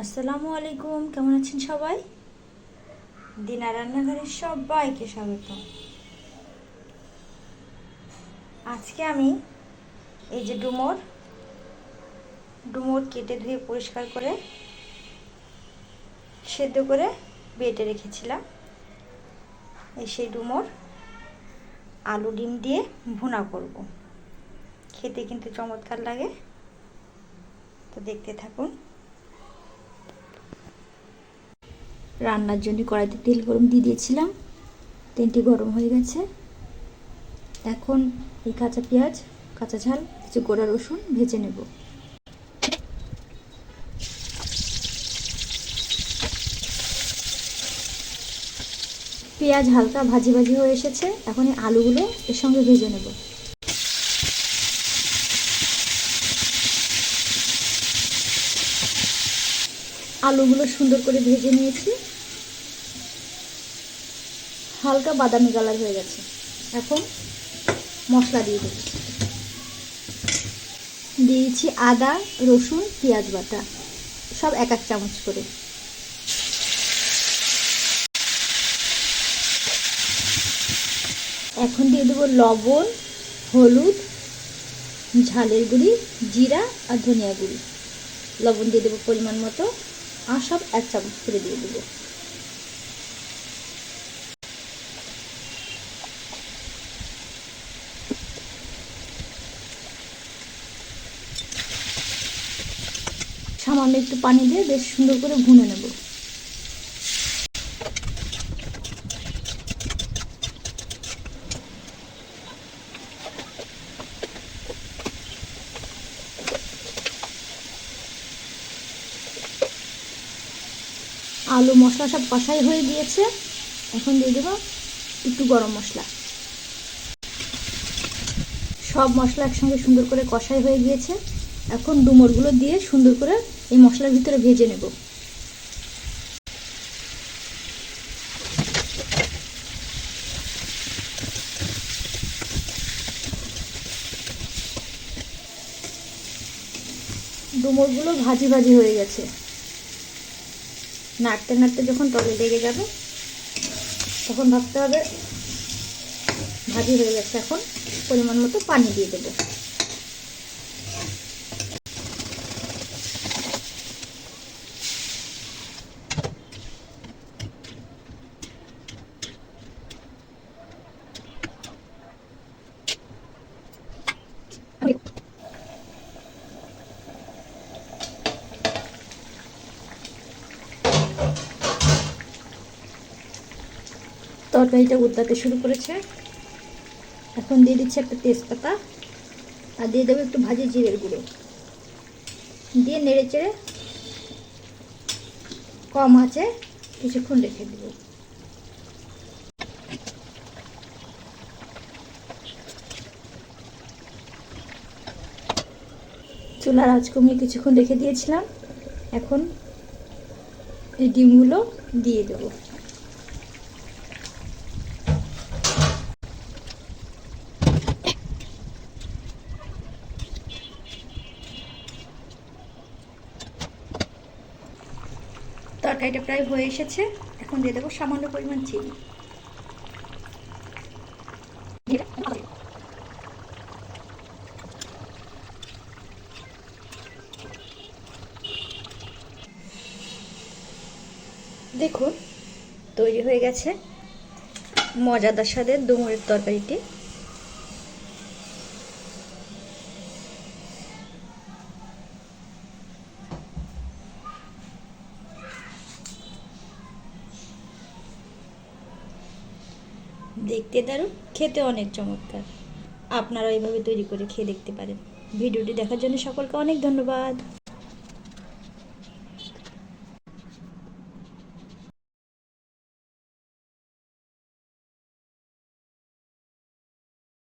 আসসালামু আলাইকুম, কেমন আছেন সবাই? দিনা রান্নাঘরের সবাইকে স্বাগত। আজকে আমি এই যে ডুমোর ডুমোর কেটে ধুয়ে পরিষ্কার করে সেদ্ধ করে বেটে রেখেছিলাম। এই সেই ডুমোর আলু ডিম দিয়ে ভুনা করব। খেতে কিন্তু চমৎকার লাগে। তো দেখতে থাকুন। রান্নার জন্য কড়াইতে তেল গরম দিয়ে দিয়েছিলাম। তেলটি গরম হয়ে গেছে। এখন এই কাঁচা পেঁয়াজ, কাঁচা ঝাল, কিছু গোড়া রসুন ভেজে নেব। পেঁয়াজ হালকা ভাজি ভাজি হয়ে এসেছে। এখন এই আলুগুলো এর সঙ্গে ভেজে নেব। আলুগুলো সুন্দর করে ভেজে নিয়েছি। হালকা বাদামি কালার হয়ে গেছে। এখন মশলা দিয়ে দিচ্ছি। দিয়েছি আদা, রসুন, পেঁয়াজ বাটা। সব এক এক চামচ করে। এখন দিয়ে দেবো লবণ, হলুদ, ঝালের গুঁড়ি, জিরা আর ধনিয়া গুঁড়ি। লবণ দিয়ে দেবো পরিমাণ মতো। আর সব এক চামচ করে দিয়ে দেবো। সামান্য একটু পানি দিয়ে বেশ সুন্দর করে ভুনে নেব। আলু মশলা সব কষাই হয়ে গিয়েছে। এখন দিয়ে দেবো একটু গরম মশলা। সব মশলা একসঙ্গে সুন্দর করে কষাই হয়ে গিয়েছে। এখন ডুমোরগুলো দিয়ে সুন্দর করে এই মশলার ভিতরে ভেজে নেব। ডুমোরগুলো ভাজি ভাজি হয়ে গেছে। নাড়তে নাড়তে যখন তলে লেগে যাবে, তখন ভাবতে হবে। ভাজি হয়ে গেছে এখন, পরিমাণ মতো পানি দিয়ে দেবো। তরকারিটা উদ্দাতে শুরু করেছে। এখন দিয়ে দিচ্ছি একটা তেজপাতা। আর দিয়ে দেবো একটু ভাজি জিরের গুঁড়ো। দিয়ে নেড়ে চেড়ে কম আছে কিছুক্ষণ রেখে দেবো। চুলার আঁচ কমিয়ে কিছুক্ষণ রেখে দিয়েছিলাম। এখন এই ডিমগুলো দিয়ে দেবো। তরকারিটা প্রায় হয়ে এসেছে। এখন দিয়ে দেবো সামান্য পরিমাণ চিনি। দেখুন, তৈরি হয়ে গেছে মজাদার স্বাদের ডুমুরের তরকারিটি। দেখতে দারুণ, খেতে অনেক চমৎকার। আপনারা এইভাবে তৈরি করে খেয়ে দেখতে পারেন। ভিডিওটি দেখার জন্য সকলকে অনেক ধন্যবাদ।